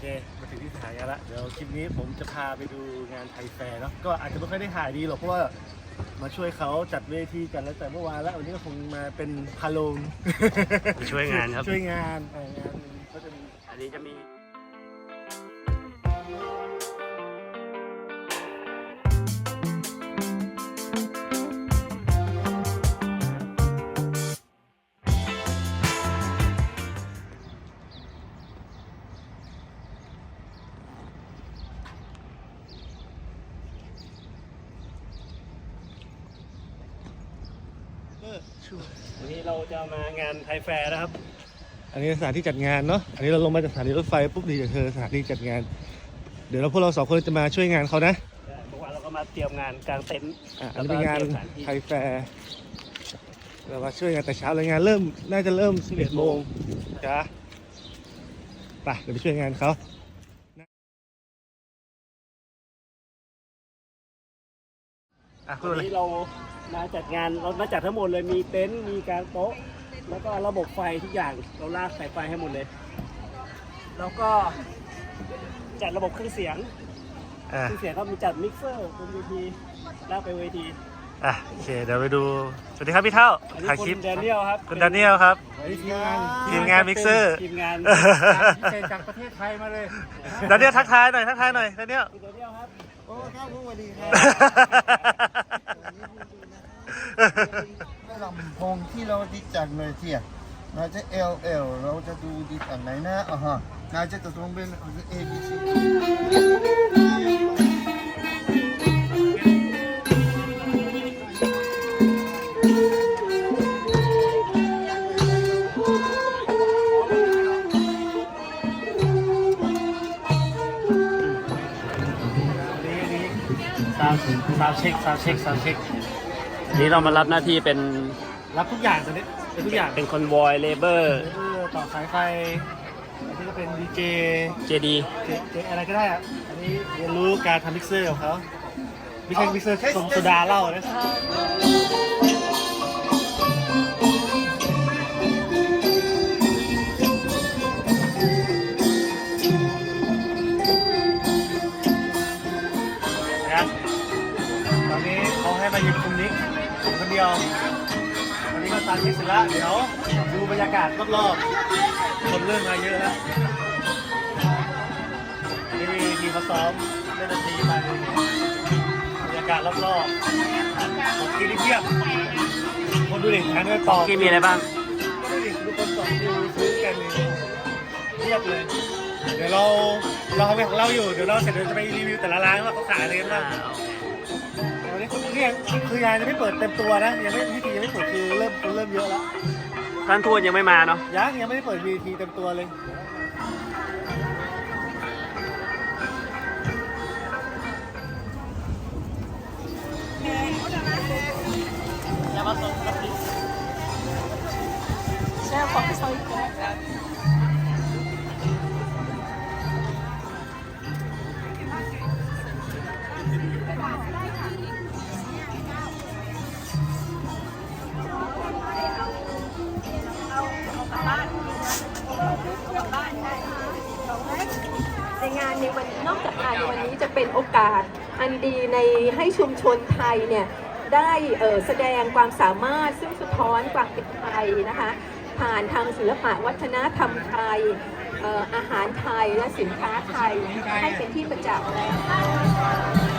เคมาถึงที่สถานงานละ เดี๋ยวคลิปนี้ผมจะพาไปดูงานไทยแฟร์เนาะ ก็อาจจะไม่ค่อยได้ถ่ายดีหรอกเพราะว่ามาช่วยเขาจัดเวทีกันแล้วแต่เมื่อวานแล้ววันนี้ก็คงมาเป็นพาโลงมาช่วยงานครับ ช่วยงานเอองานก็จะมี อันนี้จะมี จะมางานไทยแฟร์นะครับ อันนี้สถานที่จัดงานเนาะ อันนี้เราลงมาจากสถานีรถไฟปุ๊บดีกับเธอสถานที่จัดงาน เดี๋ยวเราพวกเราสองคนจะมาช่วยงานเขานะเมื่อวานเราก็มาเตรียมงานกลางเต็นท์อะอันนี้เป็นงานแล้วก็เตรียมสถานที่ไทยแฟร์เรามาช่วยงานแต่เช้าเลยงานเริ่มน่าจะเริ่ม11โมงจ้าไปเดี๋ยวไปช่วยงานเขาอะพูดวันเลยนี้เรา มาจัดงานเรามาจัดทั้งหมดเลยมีเต็นท์มีกางโต๊ะ แล้วก็ระบบไฟทุกอย่างเราลากสายไฟให้หมดเลย แล้วก็จัดระบบเครื่องเสียงอะเครื่องเสียงก็มีจัดมิกเซอร์บนเวทีลากไปเวทีอะโอเคเดี๋ยวไปดูสวัสดีครับพี่เท่าอันนี้ถ่ายคุคลิปณแดเนียลครับคุณดานิเอลครับ ทีมงานทีมงานมิกเซอร์ทีมงานพิเศษจากประเทศไทยมาเลยดานิเอลทักทายหน่อยทักทายหน่อยดานิเอลคุณแดเนียลครับ โอ้ครับสวัสดีครับลำโพง ที่เราดิจากเลยเที่ยเราจะ L L เราจะดูดิจากไหนนะอ่าฮะเราจะตรงเป็น A B C ซาวซาวเช็คซาวเช็คซาวเช็คนี้เรามารับหน้าที่เป็น รับทุกอย่างตอนนี้เป็นทุกอย่างเป็นคอนวอยเลเบอร์เออต่อสายไฟอันนี้ก็เป็นดีเจเจดีเจเจอะไรก็ได้อะอันนี้เรียนรู้การทำมิกเซอร์ของเขาไม่ใช่มิกเซอร์สมโซดาเหล้านะนะ ตอนนี้ก็ตามที่เสร็จแล้วเดี๋ยวดูบรรยากาศรอบๆคนเริ่มมาเยอะแล้วนี่มีทีมาซ้อมเล่นดนตรีมาดูบรรยากาศรอบๆของกินเพียบคนดูดิทางด้วยต่อที่มีอะไรบ้างดูดิดูคนต่อคิวซื้อกันเพียบเลย เดี๋ยวเราเราทำงานของเราอยู่เดี๋ยวเราเสร็จเดี๋ยวจะไปรีวิวแต่ละร้านว่าเขาขายอะไรกันบ้าง นนี้เนี่ยคืองานยังไม่เปิดเต็มตัวนะยังไม่พิธียังไม่เปิดคือเริ่มเริ่มเยอะแล้วท่านทูตยังไม่มาเนาะยังยังไม่ได้เปิดวีทีเต็มตัวเลยใน นอกจากงานในวันนี้จะเป็นโอกาสอันดีในให้ชุมชนไทยเนี่ยได้เอ่อแสดงความสามารถซึ่งสะท้อนความเป็นไทยนะคะผ่านทางศิลปะวัฒนธรรมไทยเอ่ออาหารไทยและสินค้าไทยให้เป็นที่ประจักษ์แล้ว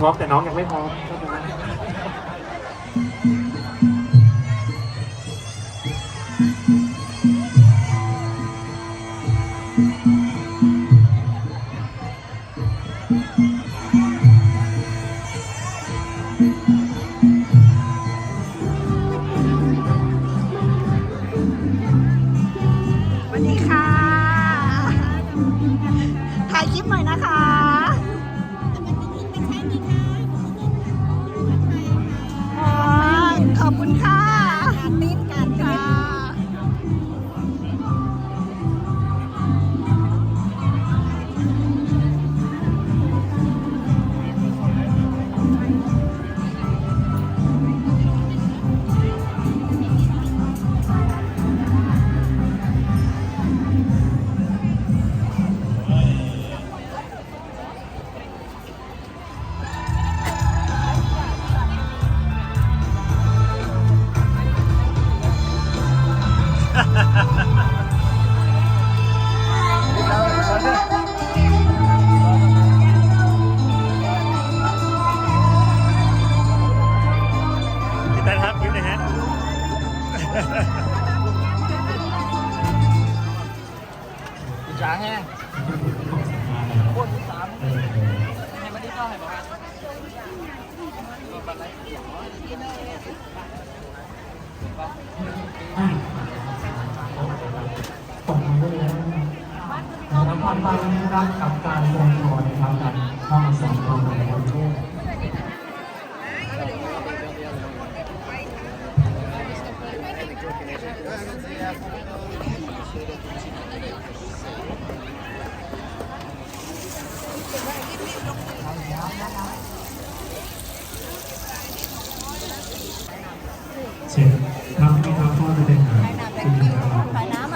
พร้อมแต่น้องยังไม่พร้อม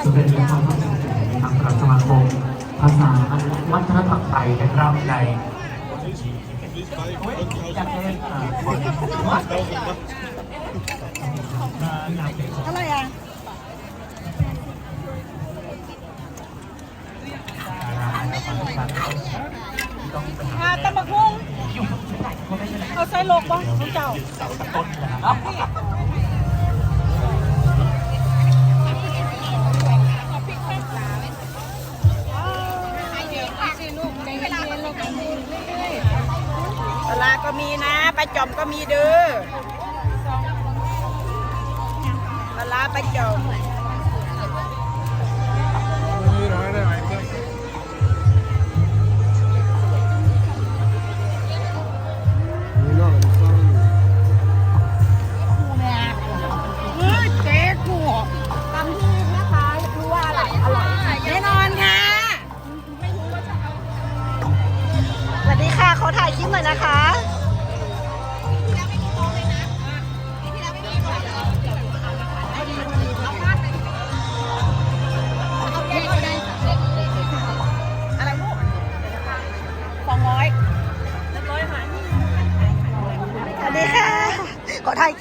จะเป็นเรื่องความเข้าใจนะครับกับสมาคมภาษาวัฒนธรรมไทยนะครับในอยากเป็นอะไรอะอาตะบักฮุงเอาใส่โลกบ้างของเจ้า ปลาก็มีนะปลาจอมก็มีเด้อปลาปลาจอม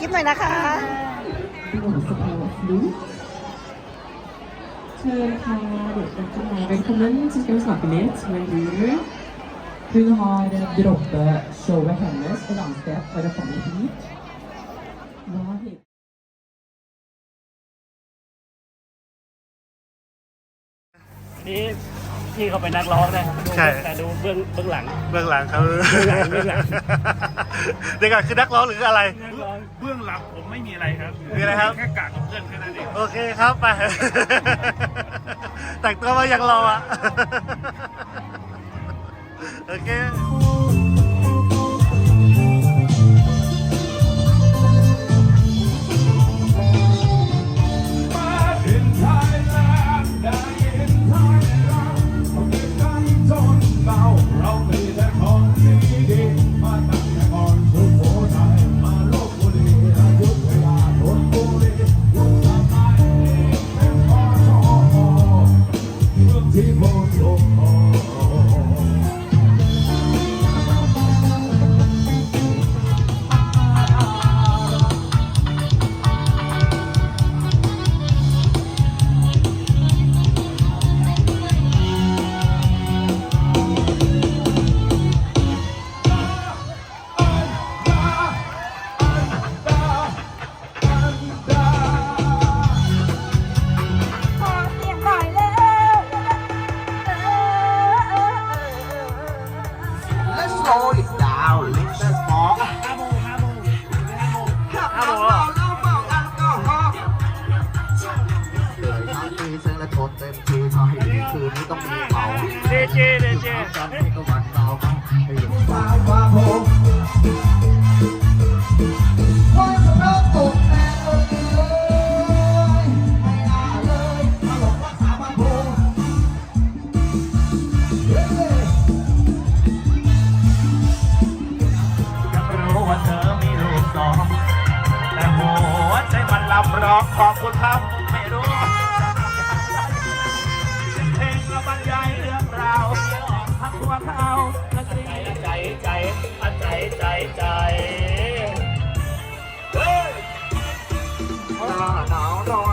ขอถ่ายคลิปหน่อยนะคะเชิญค่ะเด็กกันมา Velkommen så skal vi snakke litt med Guru. Hun har droppet showet hennes et annet sted for å komme hit. Hva heter นี่ พี่เขาเป็นนักร้องนะดูใช่ แต่ดูเบื้องเบื้องหลัง เบื้องหลังเขาเบื้องหลังเบื้องหลังเดี๋ยวก่อนคือนักร้องหรืออะไรนักร้องเบื้องหลังผมไม่มีอะไรครับมีอะไรครับ แค่กากกับเพื่อนแค่นั้นเอง โอเคครับไป แต่งตัวมายังรออะ นและทนเต็มทีทำให้ดีคืนนี้ต้องมีเมาเจเจเดเจรู้ว่าเธอมีลูกสองแต่หัวใจมันลำร้อขอบคุณครับ ไม่รู้ ลงก็บรรยายเรื่องราวทั้งตัวเขาและใจใจใจใจใจใจเฮ้ยหนาวหนาวร้อน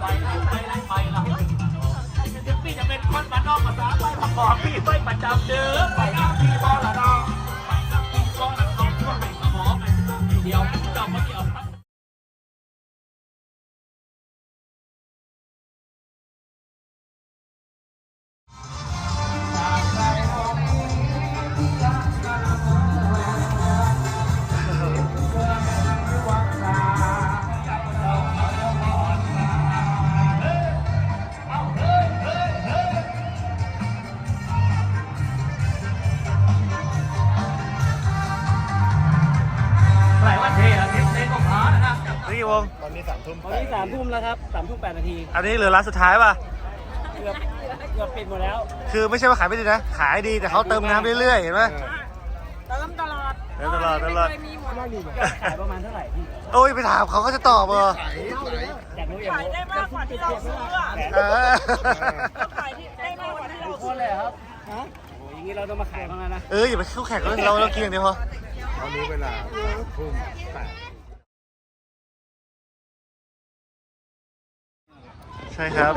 ไปไหลไปไหลไปละถึงพี่จะเป็นคนบ้านนอกภาษาไปประกอบพี่ไปประจำเด้อไปน้ำพี่บอละ ตอนนี้สามทุ่มตอนนี้สามทุ่มแล้วครับสามทุ่มแปดนาที อันนี้เหลือร้านสุดท้ายป่ะ เกือบเกือบปิดหมดแล้ว คือไม่ใช่ว่าขายไม่ดีนะ ขายดีแต่เขาเติมน้ำเรื่อยๆเห็นไหม เติมตลอดเติมตลอดตลอดมีหมดขายประมาณเท่าไหร่พี่โอ้ยไปถามเขาก็จะตอบเออไหลไหลอยากรู้อยากขายรู้ได้มากกว่าที่เราซื้ออะเออขายที่ได้มากกว่าที่เราทุกคซื้อนเลยเหรอครับฮะโอ้ยอย่างนี้เราต้องมาขายบ้างแล้วนะ เอออย่าไปเข้าแข่งเลยเราเรากินอย่างเดียวพอตอนนี้เวลาทุ่มแปด ใช่ครับ